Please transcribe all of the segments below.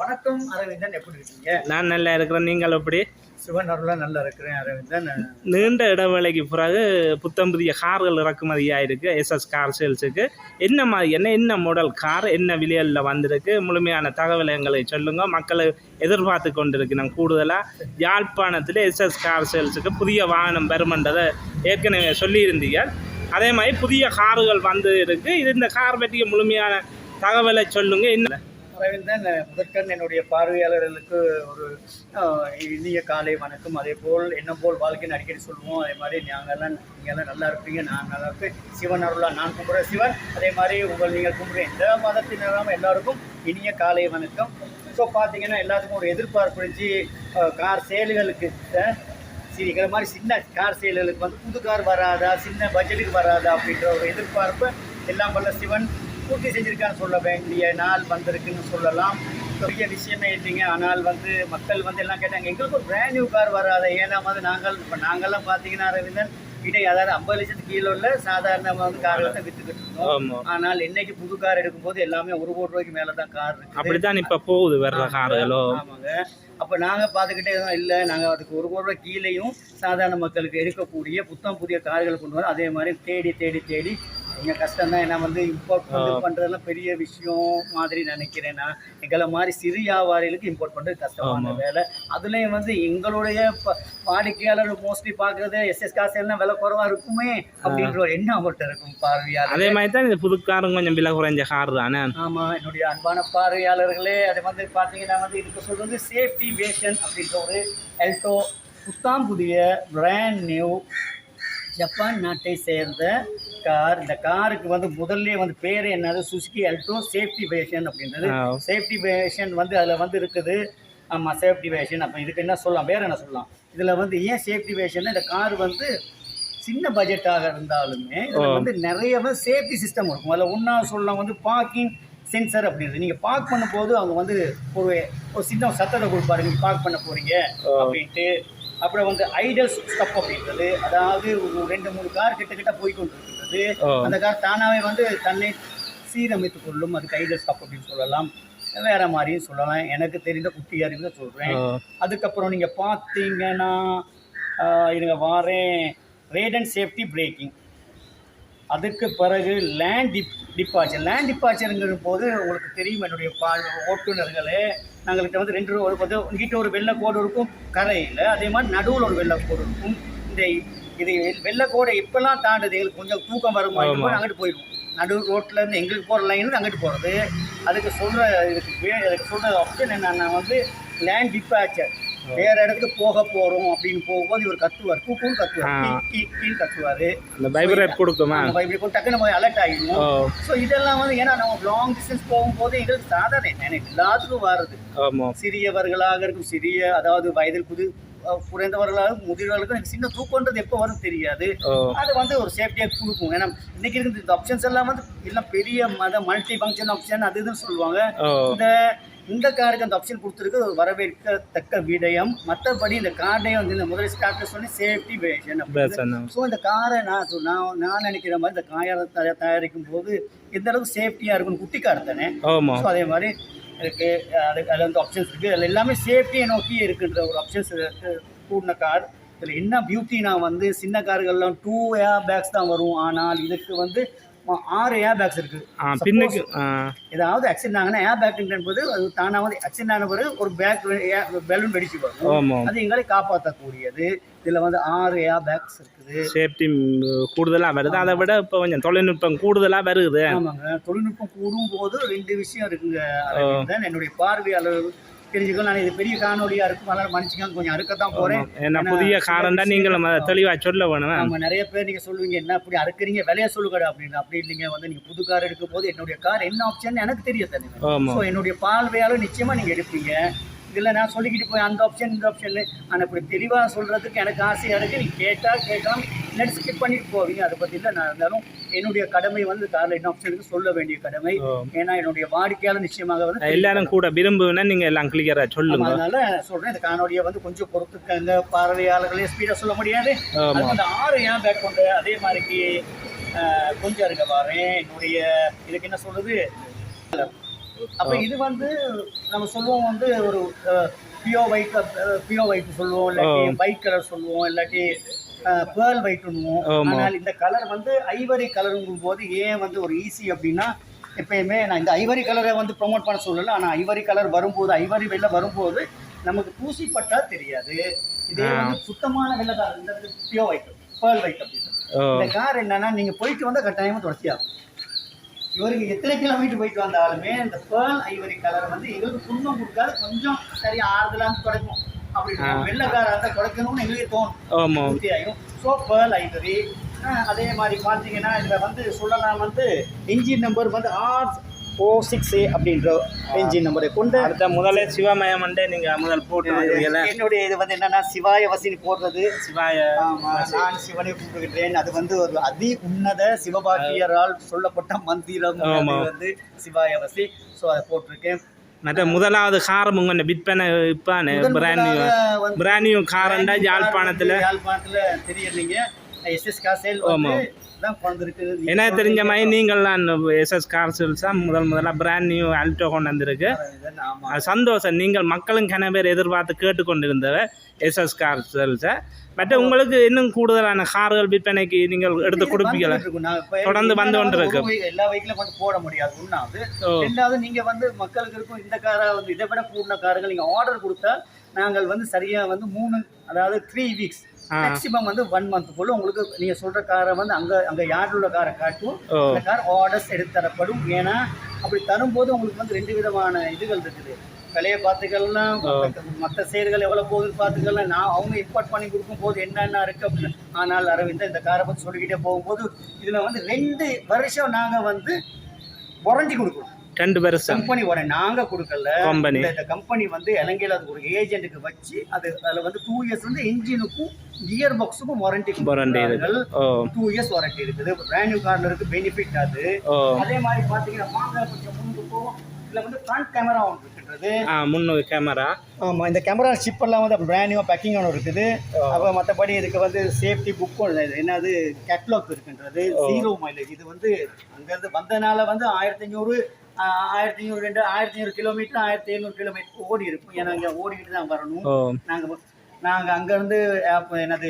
வணக்கம் அரவிந்தன். எப்படி இருக்கீங்க? நான் நல்லா இருக்கிறேன். நீங்கள் எப்படி? சிவன் அருளா நல்லா இருக்கிறேன் அரவிந்தன். நீண்ட இடைவேளைக்கு பிறகு புத்தம் புதிய கார்கள் இறக்குமதியாக இருக்குது எஸ்எஸ் கார் சேல்ஸுக்கு என்ன மாதிரி என்ன என்ன மாடல் கார் என்ன விலையில் வந்திருக்கு? முழுமையான தகவல் எங்களை சொல்லுங்க. மக்களை எதிர்பார்த்து கொண்டிருக்கிறோம் கூடுதலாக யாழ்ப்பாணத்தில் எஸ்எஸ் கார் சேல்ஸுக்கு புதிய வாகனம் பெறுமன்றதை ஏற்கனவே சொல்லியிருந்தீங்க. அதே மாதிரி புதிய கார்கள் வந்து இருக்கு இது இந்த கார் பற்றிய முழுமையான தகவலை சொல்லுங்க. என்ன அரவிந்தன் முதற்கண் என்னுடைய பார்வையாளர்களுக்கு ஒரு இனிய காலை வணக்கம். அதே போல் என்ன போல் வாழ்க்கைன்னு அடிக்கடி சொல்லுவோம் அதே மாதிரி நாங்கள்லாம் நீங்கள்லாம் நல்லா இருப்பீங்க நான் நல்லா இருப்பேன். சிவன் அருளா நான் கும்பிட்ற சிவன். அதே மாதிரி உங்கள் நீங்கள் கும்பிட்ற எந்த மதத்தினரும் எல்லாருக்கும் இனிய காலை வணக்கம். ஸோ பார்த்தீங்கன்னா எல்லாத்துக்கும் ஒரு எதிர்பார்ப்பு இருந்துச்சு. கார் சேல்களுக்கு சரி எங்களை மாதிரி சின்ன கார் சேல்களுக்கு வந்து புது கார் வராதா சின்ன பட்ஜெட்டுக்கு வராதா அப்படின்ற ஒரு எதிர்பார்ப்பு. எல்லாம் வல்ல சிவன் பூர்த்தி செஞ்சிருக்கான்னு சொல்ல வேண்டிய நாள் வந்திருக்குன்னு சொல்லலாம். பெரிய விஷயமே இல்லைங்க. ஆனால் வந்து மக்கள் வந்து எல்லாம் கேட்டாங்க எங்களுக்கு ஒரு பிராண்ட் நியூ கார் வராத. ஏன்னா வந்து நாங்கள் இப்போ நாங்கள்லாம் பார்த்தீங்கன்னா அரவிந்தன் இடை அதாவது ஐம்பது லட்சத்துக்கு கீழே உள்ள சாதாரண வந்து கார்களை தான் வித்துக்கிட்டு இருந்தோம். ஆமாம் ஆனால் இன்னைக்கு புது கார் எடுக்கும்போது எல்லாமே ஒரு கோடி ரூபாய்க்கு மேலே தான் கார் இருக்குது. அப்படித்தான் இப்போ போகுது வர்ற கார்களோ. ஆமாங்க. அப்போ நாங்கள் பார்த்துக்கிட்டே தான் இல்லை. நாங்கள் அதுக்கு ஒரு கோடி ரூபாய் கீழேயும் சாதாரண மக்களுக்கு எடுக்கக்கூடிய புத்தம் புதிய கார்களை கொண்டு வரோம் அதே மாதிரி தேடி தேடி தேடி எங்கள் கஷ்டம் தான் ஏன்னா வந்து இம்போர்ட் பண்ணுறதெல்லாம் பெரிய விஷயம் மாதிரி நினைக்கிறேன் நான். எங்களை மாதிரி சிறு வியாபாரிகளுக்கு இம்போர்ட் பண்ணுறது கஷ்டமான வேலை. அதுலேயும் வந்து எங்களுடைய வாடிக்கையாளர் மோஸ்ட்லி பார்க்குறது எஸ்எஸ் காசு எல்லாம் விலை குறவாக இருக்குமே அப்படின்ற ஒரு எண்ணம் அவர்கிட்ட இருக்கும் பார்வையாளர் அதே மாதிரி தான் இந்த புது காரும் கொஞ்சம் விலை குறைஞ்ச கார் தானே? ஆமாம் என்னுடைய அன்பான பார்வையாளர்களே அதை வந்து பார்த்தீங்கன்னா வந்து இதுக்கு சொல்றது சேஃப்டி வேஷன் அப்படின்ற ஒரு எல்டோ புத்தாம் புதிய பிராண்ட் நியூ ஜப்பான் நாட்டை சேர்ந்த கார் இந்த காருக்கு வந்து முதல்ல வந்து பேர் என்னது? சுசுகி எல்டோ சேஃப்டி வேஷன் அப்படின்றது. சேஃப்டி வேஷன் வந்து அதில் வந்து இருக்குது. ஆமாம் சேஃப்டி வேஷன் அப்போ இதுக்கு என்ன சொல்லலாம்? வேறு என்ன சொல்லலாம்? இதில் வந்து ஏன் சேஃப்டி வேஷன் இந்த கார் வந்து சின்ன பட்ஜெட்டாக இருந்தாலுமே இதில் வந்து நிறைய வந்து சேஃப்டி சிஸ்டம் இருக்கும். அதில் ஒன்றா சொல்லலாம் வந்து பார்க்கிங் சென்சர் அப்படின்றது. நீங்கள் பார்க் பண்ணும்போது அவங்க வந்து ஒரு ஒரு சின்ன சத்தத்தை கொடுப்பாரு. நீங்கள் பார்க் பண்ண போகிறீங்க அப்படின்ட்டு. அப்புறம் வந்து ஐடல் ஸ்டப் அப்படின்றது. அதாவது ஒரு ரெண்டு மூணு கார் கிட்ட கிட்ட போய் கொண்டிருக்கின்றது ஓ. அந்த கார் தானாகவே வந்து தன்னை சீரமைத்துக் கொள்ளும். அதுக்கு ஐடல் ஸ்டப் அப்படின்னு சொல்லலாம். வேற மாதிரியும் சொல்லலாம். எனக்கு தெரிந்த குட்டி அறிவு சொல்கிறேன் அதுக்கப்புறம் நீங்கள் பார்த்தீங்கன்னா இருங்க வாரேன். ரேட் அண்ட் சேஃப்டி பிரேக்கிங் அதுக்கு பிறகு லேண்ட் டிப் டிப்பாச்சர் லேண்ட் டிப்பாச்சருங்கிற போது உங்களுக்கு தெரியும் என்னுடைய பா ஓட்டுநர்களே. நாங்கள்கிட்ட வந்து ரெண்டு ஒரு வந்து உங்ககிட்ட ஒரு வெள்ளை கோடு இருக்கும் கரையில். அதே மாதிரி நடுவில் ஒரு வெள்ளை கோடு இருக்கும். இந்த இது வெள்ளை கோடை இப்போல்லாம் தாண்டுது எங்களுக்கு கொஞ்சம் தூக்கம் வருமா. அங்கிட்டு போயிடும். நடு ரோட்ல இருந்து எங்களுக்கு போகிற லைன்லேருந்து அங்கிட்டு போகிறது அதுக்கு சொல்கிற இதுக்கு அதுக்கு சொல்கிற ஆப்ஷன் என்னன்னா வந்து லேண்ட் டிப்பாச்சர் வேற இடத்துக்கு போக போகிறோம் அப்படின்னு போகும்போது இவர் கத்துவார். கூக்குன்னு கத்துவார். ஆ. Key key கீன்னு கத்துவார். அந்த வைப்ரேட் கொடுக்குமா? டக்குன்னு நம்ம அலர்ட் ஆகிடும் ஓ ஸோ இதெல்லாம் வந்து ஏன்னா நம்ம லாங் டிஸ்டன்ஸ் போகும்போது எங்களுக்கு சாதாரண என்ன எல்லாத்துக்கும் வருது சிறியவர்களாக இருக்கும் சிறிய அதாவது வயதில் புது அஹ், குறைந்தவர்களாக முதிர்வர்களுக்கும் எனக்கு சின்ன தூக்கம்ன்றது எப்போ வரும் தெரியாது. அது வந்து ஒரு சேஃப்டியாக கொடுக்கும். ஏன்னா இன்னைக்கு இருக்கிற இந்த ஆப்ஷன்ஸ் எல்லாம் வந்து எல்லாம் பெரிய மத மல்டி ஃபங்க்ஷன் ஆப்ஷன் அது இதுன்னு சொல்லுவாங்க. இந்த இந்த காருக்கு அந்த ஆப்ஷன் கொடுத்துருக்கு வரவேற்கத்தக்க விடயம். மற்றபடி இந்த கார்டே வந்து இந்த முதல் ஸ்டார்ட்ல சொன்னி சேஃப்டி ஸோ இந்த காரை நான் நான் நான் நினைக்கிற மாதிரி இந்த காரை தயா- தயாரிக்கும் போது எந்த அளவுக்கு சேஃப்டியாக இருக்கும்னு குட்டி கார் தானே ஸோ அதே மாதிரி இருக்குது அது அதில் வந்து ஆப்ஷன்ஸ் இருக்குது அதில் எல்லாமே சேஃப்டியை நோக்கி இருக்குன்ற ஒரு ஆப்ஷன்ஸ் கூடின கார் இதில் என்ன பியூட்டினா வந்து சின்ன கார்கள்லாம் டூ ஏர் பேக்ஸ் தான் வரும். ஆனால் இதுக்கு வந்து ஆறு ஏர் பேக்ஸ் இருக்குது ஆ பின்னுக்கு ஏதாவது ஆக்சிடென்ட் ஆகுனா ஏர் பேக் என்பது அது தானாக வந்து ஆக்சிடென்ட் ஆன பிறகு ஒரு பேக் பெலூன் வெடிச்சு வரும் அது எங்களை காப்பாற்றக்கூடியது இதில் வந்து ஆறு ஏர் பேக்ஸ் இருக்குது சேஃப்டி கூடுதலாக வருது. அதை விட இப்போ கொஞ்சம் தொழில்நுட்பம் கூடுதலாக வருது. ஆமாங்க. தொழில்நுட்பம் கூடும்போது ரெண்டு விஷயம் இருக்குங்க. என்னுடைய பார்வையாளர் தெரிஞ்சுக்கோ நான் இது பெரிய காணொலியா இருக்கும். அதனால மன்னிச்சுக்காங்க. கொஞ்சம் அறுக்கத்தான் போறேன். ஏன்னா புதிய காரண்டா நீங்களும் அதை தெளிவாக சொல்ல வேணும். நம்ம நிறைய பேர் நீங்க சொல்லுவீங்க என்ன அப்படி அறுக்குறீங்க? விலைய சொல்லுங்கடா அப்படின்னு. அப்படி இல்லைங்க. வந்து நீங்க புது கார் எடுக்கும் போது என்னுடைய கார் என்ன ஆப்ஷன் எனக்கு தெரிய தானே ஆமாம் ஸோ என்னுடைய பார்வையாளர் நிச்சயமா நீங்க எடுப்பீங்க. இதில் நான் சொல்லிக்கிட்டு போய் அந்த ஆப்ஷன் இந்த ஆப்ஷன் ஆனால் இப்படி தெளிவாக சொல்கிறதுக்கு எனக்கு ஆசையாக இருக்குது நீங்கள் கேட்டால் கேட்கலாம். இல்லாட்டி ஸ்கிப் பண்ணிட்டு போவீங்க. அதை பற்றி இல்லை நான் இருந்தாலும் என்னுடைய கடமை வந்து காரில் என்ன ஆப்ஷன் இருக்கு சொல்ல வேண்டிய கடமை. ஏன்னா என்னுடைய வாடிக்கையாளர் நிச்சயமாக வந்து எல்லாரும் கூட விரும்புனா நீங்கள் எல்லாம் கிளியராக சொல்லுங்க. அதனால சொல்றேன். இந்த காணொலியை வந்து கொஞ்சம் பொறுத்துக்கங்க. பார்வையாளர்களே ஸ்பீடா சொல்ல முடியாது. வந்து ஆறு ஏன் பேக் கொண்டு அதே மாதிரிக்கு கொஞ்சம் இருக்க பாரு என்னுடைய இதுக்கு என்ன சொல்றது? அப்போ இது வந்து நம்ம சொல்லுவோம் வந்து ஒரு பியோ ஒயிட் பியோ ஒயிட் சொல்லுவோம் இல்லாட்டி ஒயிட் கலர் சொல்லுவோம் இல்லாட்டி பேர்ல் ஒயிட்னுவோம். ஆனால் இந்த கலர் வந்து ஐவரி கலருங்கும் போது ஏன் வந்து ஒரு ஈஸி அப்படின்னா எப்பயுமே நான் இந்த ஐவரி கலரை வந்து ப்ரோமோட் பண்ண சொல்லல. ஆனால் ஐவரி கலர் வரும்போது ஐவரி வெள்ளை வரும்போது நமக்கு பூசி பட்டா தெரியாது. இதே வந்து சுத்தமான வெள்ளை கார் இந்த பியோ ஒயிட் பேர்ல் ஒயிட் அப்படின்னு இந்த கார் என்னன்னா நீங்க போயிட்டு வந்தா கட்டாயமா தொடர்ச்சியாகும். இவருக்கு எத்தனை கிலோமீட்டர் போயிட்டு வந்தாலுமே இந்த பேர்ல் ஐவரி கலர் வந்து எங்களுக்கு துன்பம் கொடுக்காது. கொஞ்சம் சரி ஆறுதலாக குறைக்கும் அப்படி வெள்ளக்கார அந்த குறைக்கணும்னு எங்களுக்கு தோணும். ஆமாம் பூர்த்தி ஆகும் ஸோ பேர்ல் ஐவரி அதே மாதிரி பார்த்தீங்கன்னா இதில் வந்து சொல்லலாம் வந்து இன்ஜின் நம்பர் வந்து ஆர் ஓ சிக்ஸ் ஏ அப்படின்ற இன்ஜின் நம்பரை கொண்ட அடுத்த முதல்ல சிவமயமண்டே நீங்கள் முதல் போட்டு. என்னுடைய இது வந்து என்னன்னா சிவாய வசினி போடுறது. சிவாய நான் சிவனை கும்பிடுகிறேன் அது வந்து ஒரு அதி உன்னத சிவபாக்கியரால் சொல்லப்பட்ட மந்திரம் வந்து சிவாயவசி ஸோ அதை போட்டிருக்கேன். மற்ற முதலாவது கார் உங்க விற்பனை? விற்பானு வந்து பிராண்ட் நியூ காரண்டா யாழ்ப்பாணத்தில்? யாழ்ப்பாணத்துல தெரியலைங்க எஸ்எஸ் காசேல் ஆமா. தான் பிறந்திருக்கு எனக்கு தெரிஞ்ச. மாதிரி நீங்கள் தான் எஸ்எஸ் கார் சேல்ஸாக முதல் முதலாக பிராண்ட் நியூ அல்டோ கொண்டு வந்திருக்கு சந்தோஷம் நீங்கள் மக்களும் கன பேர் எதிர்பார்த்து கேட்டுக்கொண்டிருந்தவ எஸ்எஸ் கார் சேல்ஸை மற்ற உங்களுக்கு இன்னும் கூடுதலான கார்கள் விற்பனைக்கு நீங்கள் எடுத்து கொடுப்பீங்களா தொடர்ந்து வந்து கொண்டு இருக்கு. எல்லா வெஹிக்கிளும் வந்து போட முடியாது ஒன்றாவது ரெண்டாவது நீங்க வந்து மக்களுக்கு இருக்கும் இந்த காரை வந்து இதை விட கூடின கார்கள் நீங்க ஆர்டர் கொடுத்தா நாங்கள் வந்து சரியா வந்து மூணு அதாவது த்ரீ வீக்ஸ். மேக்ஸிமம் வந்து ஒன் மந்த்துக்குள்ள உங்களுக்கு நீங்க சொல்ற காரை வந்து அங்க அங்க யார்டில் உள்ள காரை காட்டும். இந்த கார் ஆர்டர்ஸ் எடுத்து தரப்படும். ஏன்னா அப்படி தரும்போது உங்களுக்கு வந்து ரெண்டு விதமான இதுகள் இருக்குது. விலையை பார்த்துக்கலாம் மற்ற செயல்கள் எவ்வளோ போகுதுன்னு பார்த்துக்கலாம். நான் அவங்க இம்போர்ட் பண்ணி கொடுக்கும் போது என்னென்ன இருக்கு அப்படின்னு. ஆனால் அரவிந்த் இந்த காரை பற்றி சொல்லிக்கிட்டே போகும்போது இதில் வந்து ரெண்டு வருஷம் நாங்கள் வந்து வாரண்டி கொடுக்குறோம் ரெண்டு வருஷம் கம்பெனி வாரண்டி நாங்கள் கொடுக்கல. கம்பெனி இந்த- கம்பெனி வந்து இலங்கையில் அது ஒரு ஏஜென்ட்டுக்கு வச்சு அது அதில் வந்து டூ இயர்ஸ் வந்து இன்ஜினுக்கும் gear பாக்ஸுக்கும் warranty warranty two years warranty இருக்குது. பிராண்ட் நியூ கார்ல இருக்கு பெனிஃபிட் அது. அதே மாதிரி பார்த்தீங்கன்னா வாங்க கொஞ்சம் முன்னுக்கும் இதில் வந்து ஃப்ரண்ட் கேமரா ஒன்று இருக்கின்றது. முன்னூறு கேமரா ஆமாம் இந்த கேமரா சிப் எல்லாம் வந்து பிராண்ட் நியூ பேக்கிங் ஒன்று இருக்குது. அப்போ மற்றபடி இதுக்கு வந்து சேஃப்டி புக்கும் என்னது கேட்லாக் இருக்கின்றது. ஜீரோ மைலேஜ் இது வந்து அங்கேருந்து வந்தனால வந்து ஆயிரத்தி ஐநூறு ஆயிரத்தி ஐநூறு ரெண்டு ஆயிரத்தி ஐநூறு கிலோமீட்டர் ஆயிரத்தி ஐநூறு கிலோமீட்டர் ஓடி இருக்கும். ஏன்னா இங்கே ஓடிக்கிட்டு தான் வரணும். நாங்கள் நாங்கள் அங்கேருந்து என்னது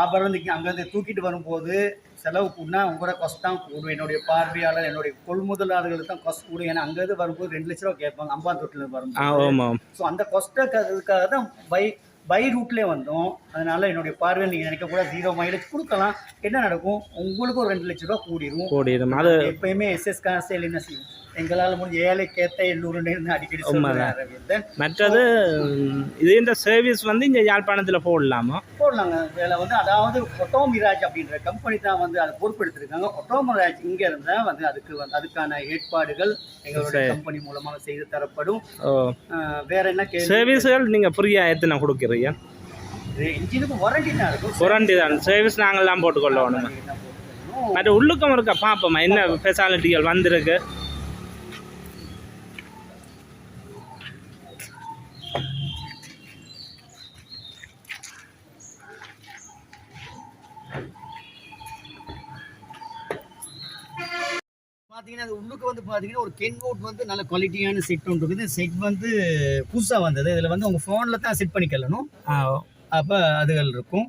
ஆபரணம் அங்கேருந்து தூக்கிட்டு வரும்போது செலவு கூடனா உங்களோட காஸ்ட் தான் கூடும். என்னுடைய பார்வையாளர் என்னுடைய கொள்முதலாளர்களுக்கு தான் காஸ்ட் கூடும். ஏன்னா அங்கேருந்து வரும்போது ரெண்டு லட்ச ரூபா கேட்பாங்க அம்பாந்தோட்டில் வரும்போது. ஆமாம். ஸோ அந்த கொஸ்ட்டுக்காக தான் பை பை ரூட்லேயே வந்தோம். அதனால என்னுடைய பார்வையில் நீங்கள் நினைக்கக்கூட ஜீரோ மைலேஜ் கொடுக்கலாம். என்ன நடக்கும்? உங்களுக்கு ஒரு ரெண்டு லட்ச ரூபா கூடிரும். கூடிடும் அது எப்பயுமே எஸ்எஸ் காசேல் என்ன செய்யும் எங்களால் முடிஞ்ச ஏழைக்கேத்த எண்ணூறுன்னு அடிக்கடி அரவிந்தன் மற்றது இது இந்த சர்வீஸ் வந்து இங்கே யாழ்ப்பாணத்தில் போடலாமா? போடலாங்க. இதில் வந்து அதாவது ஒட்டோமிராஜ் அப்படின்ற கம்பெனி தான் வந்து அதை பொறுப்பெடுத்திருக்காங்க ஒட்டோமிராஜ் இங்கே இருந்தால் வந்து அதுக்கு வந்து அதுக்கான ஏற்பாடுகள் எங்களுடைய. கம்பெனி மூலமாக செய்து தரப்படும். வேற என்ன சர்வீஸ்கள் நீங்கள் ஃப்ரீயாக எத்தனை கொடுக்குறீங்க? இன்ஜினுக்கு வாரண்டி தான் இருக்கும். குரண்டி தான். சர்வீஸ் நாங்கள் தான் போட்டுக்கொள்ளணும். மற்ற உள்ளுக்கம் இருக்க? பார்ப்போமா. என்ன ஸ்பெஷாலிட்டிகள் வந்திருக்கு? பார்த்தீங்கன்னா அது உள்ளுக்கு வந்து பார்த்தீங்கன்னா ஒரு கென் போட் வந்து நல்ல குவாலிட்டியான செட் ஒன்று இருக்குது. செட் வந்து புதுசாக வந்தது. இதில் வந்து உங்கள் ஃபோனில் தான் செட் பண்ணிக்கலணும் அப்போ அதுகள் இருக்கும்.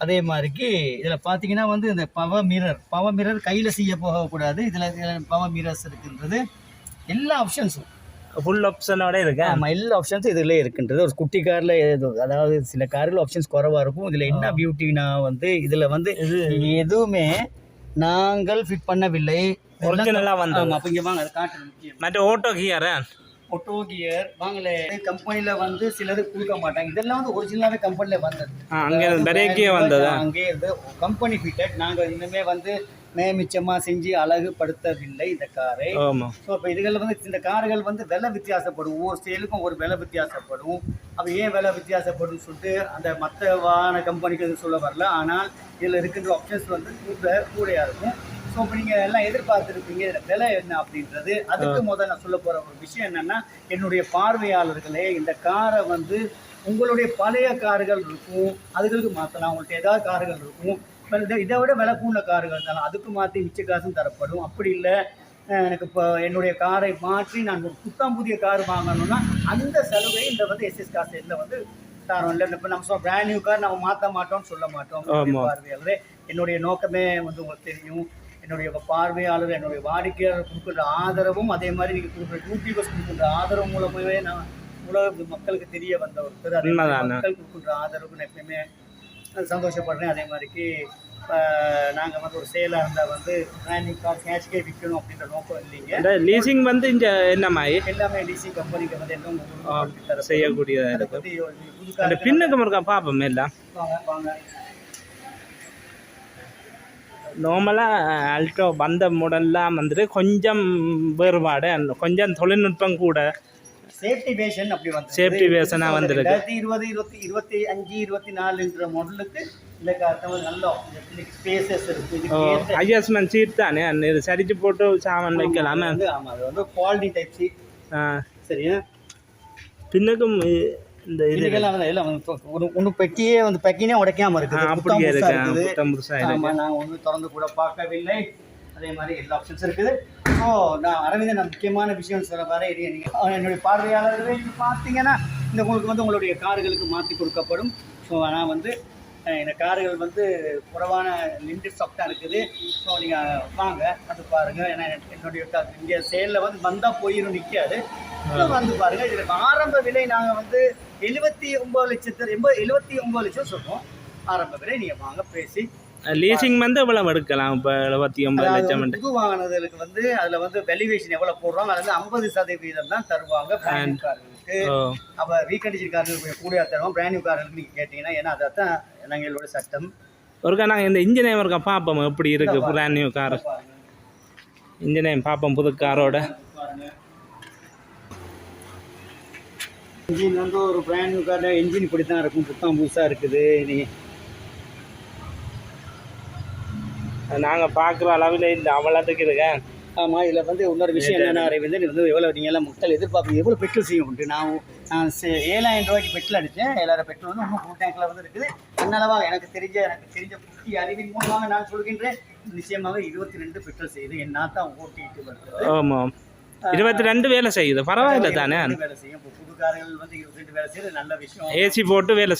அதே மாதிரிக்கு இதில் பார்த்தீங்கன்னா வந்து இந்த பவர் மிரர் பவர் மிரர் கையில் செய்ய போகக்கூடாது இதில் இதில் பவர் மிரர்ஸ் இருக்கின்றது எல்லா ஆப்ஷன்ஸும் ஃபுல் ஆப்ஷனோட இருக்கு? ஆமாம் எல்லா ஆப்ஷன்ஸும் இதில் இருக்கின்றது. ஒரு குட்டி காரில் அதாவது சில காரில் ஆப்ஷன்ஸ் குறைவாக இருக்கும். இதில் என்ன பியூட்டினா வந்து இதில் வந்து எதுவுமே நாங்கள் ஃபிட் பண்ணவில்லை. ஒரிஜினலாக வந்தது. ஆமாம் அப்போ இங்கே வாங்க முக்கியம். மற்ற ஓட்டோ கியர் ஒட்டோ கியர் வாங்களே கம்பெனியில் வந்து சிலது கொடுக்க மாட்டாங்க. இதெல்லாம் வந்து ஒரிஜினலாகவே கம்பெனியில் வந்தது. அங்கே பெரேக்கே வந்ததா? அங்கே இருந்து கம்பெனி ஃபிட்டட் நாங்கள் இன்னுமே வந்து மேமிச்சமாக செஞ்சு அழகுபடுத்தவில்லை இந்த காரை. ஸோ இப்போ இதுகளில் வந்து இந்த கார்கள் வந்து விலை வித்தியாசப்படும். ஒவ்வொரு சேலுக்கும் ஒரு விலை வித்தியாசப்படும். அப்போ ஏன் விலை வித்தியாசப்படும்னு சொல்லிட்டு அந்த மற்ற வாகன கம்பெனிக்கு சொல்ல வரல. ஆனால் இதில் இருக்கின்ற ஆப்ஷன்ஸ் வந்து கூட கூடையாக இருக்கும். ஸோ இப்போ நீங்கள் எல்லாம் எதிர்பார்த்துருப்பீங்க விலை என்ன அப்படின்றது. அதுக்கு முதல்ல நான் சொல்ல போகிற ஒரு விஷயம் என்னென்னா என்னுடைய பார்வையாளர்களே இந்த காரை வந்து உங்களுடைய பழைய கார்கள் இருக்கும் அதுகளுக்கு மாற்றலாம் உங்கள்கிட்ட ஏதாவது கார்கள் இருக்கும். இதை விட விலை கூடின கார்கள் இருந்தாலும் அதுக்கு மாற்றி மிச்ச காசும் தரப்படும். அப்படி இல்லை. எனக்கு இப்போ என்னுடைய காரை மாற்றி நான் ஒரு புத்தம் புதிய கார் வாங்கணும்னா அந்த சலுகை இந்த வந்து எஸ்எஸ் காசு இதில் வந்து தரோம். இல்லை இப்போ நம்ம பிராண்ட் நியூ கார் நம்ம மாற்ற மாட்டோம்னு சொல்ல மாட்டோம். பார்வையாளரே என்னுடைய நோக்கமே வந்து உங்களுக்கு தெரியும். என்னுடைய பார்வையாளர் என்னுடைய வாடிக்கையாளர் கொடுக்குற ஆதரவும் அதே மாதிரி நீங்கள் கொடுக்குற யூடியூபர்ஸ் கொடுக்குற ஆதரவு மூலமாகவே நான் உலக மக்களுக்கு தெரிய வந்த ஒருத்தர் அதே. மக்கள் கொடுக்குற ஆதரவு நான் எப்பயுமே சந்தோஷப்படுறேன். அதே மாதிரிக்கு நாங்கள் வந்து ஒரு சேலாக இருந்தால் வந்து நியூ கார் கேஷ்கே விற்கணும் அப்படின்ற நோக்கம் இல்லைங்க. லீசிங் வந்து இங்கே என்ன மாதிரி? எல்லாமே டிசி கம்பெனிக்கு வந்து என்ன. செய்யக்கூடியதாக அதை இருக்கு பத்தி ஒரு புது அந்த காருக்கு பின்னுக்கு இருக்கா பார்ப்போம் எல்லாம் வாங்க வாங்க. நார்மலாக அல்ட்ரோ வந்த மாடல்லாம் வந்துட்டு கொஞ்சம் வேறுபாடு கொஞ்சம் தொழில்நுட்பம் கூட சேஃப்டி வேஷன் அப்படி வந்து Safety version ஆ வந்திருக்கு. இருபது இருபத்தி இருபத்தி அஞ்சு இருபத்தி நாலுன்ற மாடலுக்கு அட்ஜஸ்ட்மெண்ட் சீட் தானே? இது சரிச்சு போட்டு சாமான் வைக்கலாமே. வந்து ஆமா அது வந்து குவாலிட்டி டைப் சீட் ஆ, சரியா? பின்னுக்கும் இந்த இது ஒன்று பெட்டியே வந்து பெக்கினே உடைக்காம இருக்குது. அப்படியே இருக்குது. புத்தம் புதுசாக இருக்கு. ஆமா நான் ஒன்றும் திறந்து கூட பார்க்கவில்லை. அதே மாதிரி எல்லா ஆப்ஷன்ஸ் இருக்குது. ஸோ நான் அரவிந்தன் நான் முக்கியமான விஷயம் சொல்ல வர இது நீங்க- என்னுடைய பார்வையாளர்களே நீங்கள் பார்த்தீங்கன்னா இந்த உங்களுக்கு வந்து உங்களுடைய கார்களுக்கு மாற்றி கொடுக்கப்படும். ஸோ ஆனால் வந்து இந்த கார்கள் வந்து குறைவான லிமிடெட் ஸ்டாக் தான் இருக்குது. ஸோ நீங்கள் வாங்க வந்து பாருங்கள் ஏன்னா என்னுடைய இங்கே சேலில் வந்து வந்தால் போயிடும் நிற்காது வந்து பாருங்கள் இதில் ஆரம்ப விலை நாங்கள் வந்து எழுபத்தி ஒம்பது லட்சத்து எண்பது எழுபத்தி ஒம்பது லட்சம் சொல்கிறோம் ஆரம்ப விலை நீங்கள் வாங்க பேசி. லீசிங் வந்து எவ்வளவு எடுக்கலாம்? இப்போ எழுபத்தி ஒன்பது அதாவது லட்சம் புது வாகனங்களுக்கு வந்து அதுல வந்து வேல்யூவேஷன் எவ்வளவு போடுறாங்க அதுல வந்து ஐம்பது சதவீதம் தான் தருவாங்க பிராண்ட் கார்களுக்கு அப்ப ரீகண்டிஷன் கார்களுக்கு கூட தருவோம். பிராண்ட் நியூ கார்களுக்கு நீங்க கேட்டீங்கன்னா ஏன்னா அதான் எங்களோட சட்டம். ஒருக்கா நாங்கள் இந்த இன்ஜினியம் ஒருக்கா பார்ப்போம் எப்படி இருக்கு பிராண்ட் நியூ கார் பாருங்க இன்ஜினியம் பார்ப்போம் புது காரோட பாருங்க இன்ஜின் வந்து ஒரு பிராண்ட் நியூ கார்ல இன்ஜின் இப்படி தான் இருக்கும். புத்தம் புதுசா இருக்குது. நீ நாங்கள் பார்க்குற அளவில் இல்லை. அவ்வளோத்துக்கு இருக்கேன் ஆமா இதுல வந்து இன்னொரு விஷயம் என்னன்னா இது வந்து எவ்வளவு நீங்க எல்லாம் மக்கள் எதிர்பார்ப்பீங்க எவ்வளவு பெட்ரோல் செய்ய முடியும் நான் நான் ஏழாயிரம் ரூபாய்க்கு பெட்ரோல் அடிச்சேன். ஏழாயிரம் பெட்ரோல் வந்து இன்னும் ஃபுல் டேங்க்ல வந்து இருக்குது. அதனாலவா எனக்கு தெரிஞ்ச எனக்கு தெரிஞ்ச புத்தி அறிவின் மூலமாக நான் சொல்கின்றேன். நிச்சயமாக இருபத்தி ரெண்டு பெட்ரோல் செய்யுது என் தான் ஓட்டிட்டு வருது ஆமாம். இருபத்தி ரெண்டு வேலை செய்யுது. பரவாயில்ல தானே? வந்து ஏசி போட்டு வேலை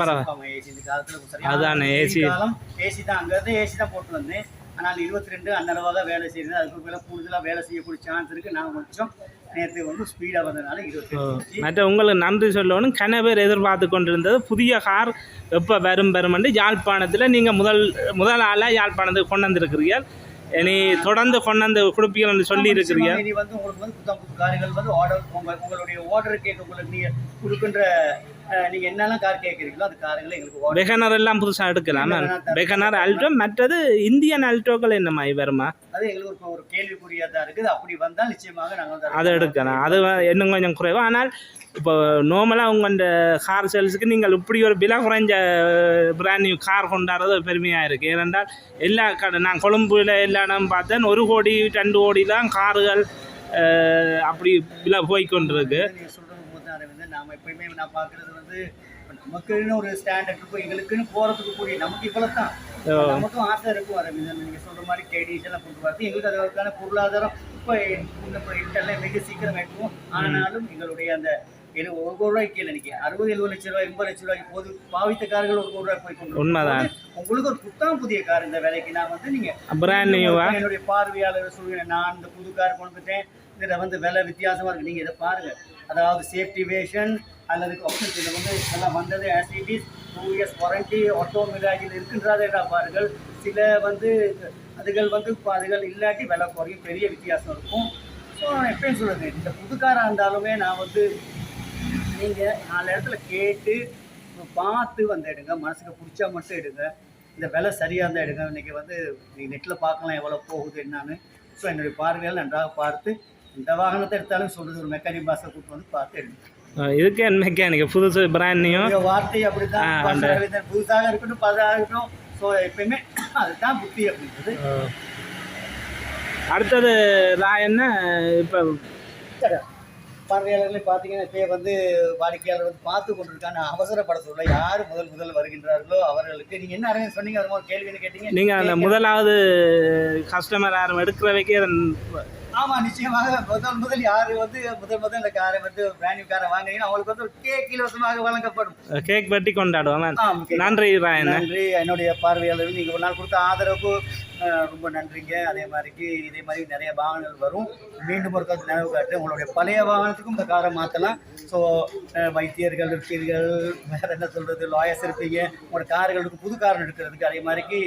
பரவாயில்ல. இந்த காலத்துல சரியான அதானே, காலம். ஏசி தான். அங்கேருந்து ஏசி தான் போட்டு வந்தேன். ஆனால் இருபத்தி ரெண்டு அந்த அளவாக தான் வேலை செய்யுது அதுக்கு மேலே கூடுதலாக வேலை செய்யக்கூடிய சான்ஸ் இருக்குது நான் கொஞ்சம் நேற்று வந்து ஸ்பீடாக வந்ததுனால இருபத்தி மற்ற உங்களுக்கு நன்றி சொல்லணும். கன பேர் எதிர்பார்த்து கொண்டிருந்தது. புதிய கார் எப்போ வரும் வருமென்று யாழ்ப்பாணத்தில் நீங்கள் முதல் முதல் ஆளாக யாழ்ப்பாணத்துக்கு கொண்டு வந்திருக்கிறீர்கள். இனி தொடர்ந்து கொண்டு வந்து கொடுப்பீங்கன்னு சொல்லி இருக்கிறீங்க. இனி வந்து உங்களுக்கு வந்து புத்தம் புது கார்கள் வந்து ஆர்டர் உங்க உங்களுடைய ஆர்டர் கேட்க உங்களுக்கு நீங்கள் கொடுக்கின்ற அஹ், நீங்க என்னெல்லாம் கார் கேட்குறீங்களோ அந்த கார்களை எங்களுக்கு வெகனர் எல்லாம் புதுசாக எடுக்கலாமா. வெகனர் அல்ட்ரோ மற்றது இந்தியன் அல்ட்ரோக்கள் என்ன மாதிரி வருமா அது எங்களுக்கு ஒரு கேள்விக்குறியாக தான் இருக்குது. அப்படி வந்தால் நிச்சயமாக நாங்கள் அதை எடுக்கலாம். அது இன்னும் கொஞ்சம் குறைவு. ஆனால் இப்போ நார்மலாக உங்களோட கார் சேல்ஸுக்கு நீங்கள் இப்படி ஒரு விலை குறைஞ்ச பிராண்ட் நியூ கார் கொண்டாடுறது பெருமையாக இருக்குது ஏனென்றால் எல்லா கடை நான் கொழும்புல எல்லா இடம் பார்த்தேன். ஒரு கோடி ரெண்டு கோடி தான் கார்கள் அப்படி விலை போய் அரவிந்தன் நாம எப்பயுமே நான் பார்க்கறது வந்து நமக்குன்னு ஒரு ஸ்டாண்டர்ட் இருக்கும் எங்களுக்குன்னு போறதுக்கு கூடிய நமக்கு இவ்வளவு தான் நமக்கும் ஆசை இருக்கும் அரவிந்தன் நீங்க சொல்ற மாதிரி கேடிஸ் எல்லாம் கொண்டு வரது. எங்களுக்கு அதற்கான பொருளாதாரம் இப்போ இந்த இன்டர்லாம் மிக சீக்கிரம் இருக்கும். ஆனாலும் எங்களுடைய அந்த ஒரு கோடி ரூபாய்க்கு கீழே நிற்க அறுபது எழுபது லட்ச ரூபாய் எண்பது லட்ச ரூபாய்க்கு போது பாவித்த கார்கள் ஒரு ரூபாய் போய் கொண்டு உண்மைதான். உங்களுக்கு ஒரு புத்தகம் புதிய கார் இந்த வேலைக்கு. நான் வந்து நீங்க பிராண்ட் நியூவா என்னுடைய பார்வையாளர் சொல்லுவேன் நான் இந்த புது கார் கொண்டு வந்துட்டேன். இதில் வந்து விலை வித்தியாசமா இருக்கு. நீங்க இதை பாருங்க. அதாவது சேஃப்டி வேஷன் அல்லது ஆப்ஷன்ஸ் இதில் வந்து எல்லாம் வந்தது ஆசிடிஸ் டூ இயர்ஸ் வாரண்டி ஆட்டோமேட்டிக் இருக்கின்றதா பாருங்கள். சில வந்து அதுகள் வந்து அதுகள் இல்லாட்டி விலை குறையும் பெரிய வித்தியாசம் இருக்கும். ஸோ நான் எப்பயும் சொல்கிறது இந்த புதுக்காராக இருந்தாலுமே நான் வந்து நீங்கள் நாலு இடத்துல கேட்டு பார்த்து வந்து எடுங்க. மனசுக்கு பிடிச்சா மட்டும் எடுங்க. இந்த விலை சரியாக இருந்தால் எடுங்க. இன்றைக்கி வந்து நீங்கள் நெட்டில் பார்க்கலாம் எவ்வளோ போகுது என்னான்னு. ஸோ என்னுடைய பார்வையால் நன்றாக பார்த்து இந்த வாகனத்தை எடுத்தாலும் சொல்கிறது ஒரு மெக்கானிக் பாஸை கூட்டு வந்து பார்த்து அஹ், இதுக்கு என் மெக்கானிக் புதுசு பிராண்ட் நியூ வார்த்தை அப்படி தான் புதுசாக இருக்கட்டும் பதாக இருக்கட்டும் ஸோ எப்பயுமே அதுதான் புத்தி அப்படின்றது. அடுத்தது நான் என்ன? இப்போ. பார்வையாளர்களை பார்த்தீங்கன்னா இப்போ வந்து வாடிக்கையாளர் வந்து பார்த்து கொண்டிருக்காங்க அவசரப்பட சொல்ல யார் முதல் முதல் வருகின்றார்களோ அவர்களுக்கு. நீங்கள் என்ன அரவிந்த் சொன்னீங்க? அது மாதிரி கேள்வி என்ன கேட்டீங்க. நீங்கள் அந்த முதலாவது கஸ்டமர் யாரும் எடுக்கிற வைக்க ஆமா நிச்சயமாக. முதல் முதல் யாரு வந்து முதல் முதல் இந்த காரை வந்து பிராண்ட் நியூ காரை வாங்குறீங்கன்னா அவங்களுக்கு வந்து ஒரு கேக் இலவசமாக வழங்கப்படும். கேக் வெட்டி கேக். நன்றி நன்றி என்னுடைய பார்வையாளர்கள் நீங்கள் ஒரு நாள் கொடுத்த ஆதரவுக்கு ரொம்ப நன்றிங்க. அதே மாதிரிக்கு இதே மாதிரி நிறைய வாகனங்கள் வரும். மீண்டும் ஒரு காலத்து நினைவு காட்டு உங்களுடைய பழைய வாகனத்துக்கும் இந்த காரை மாற்றலாம் ஸோ வைத்தியர்கள் இருப்பீர்கள் வேற என்ன சொல்கிறது லாயர்ஸ் இருப்பீங்க. உங்களோட கார்களுக்கு புது கார் எடுக்கிறதுக்கு அதே மாதிரிக்கு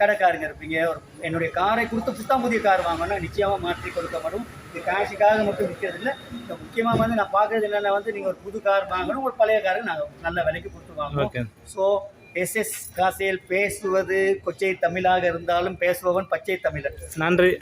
கடைக்காரங்க இருப்பீங்க. ஒரு என்னுடைய காரை கொடுத்து புத்தம் புதிய கார் வாங்கினா நிச்சயமாக மாற்றி கொடுக்கப்படும். இது காசுக்காக மட்டும் விற்கிறது இல்லை முக்கியமாக வந்து நான் பார்க்குறது என்னென்ன வந்து நீங்கள் ஒரு புது கார் வாங்கணும் ஒரு பழைய காரை நாங்கள் நல்ல விலைக்கு கொடுத்து வாங்குவோம். ஓகே ஸோ எஸ்எஸ் காசியில் பேசுவது கொச்சை தமிழாக இருந்தாலும் பேசுபவன் பச்சை தமிழன் நன்றி.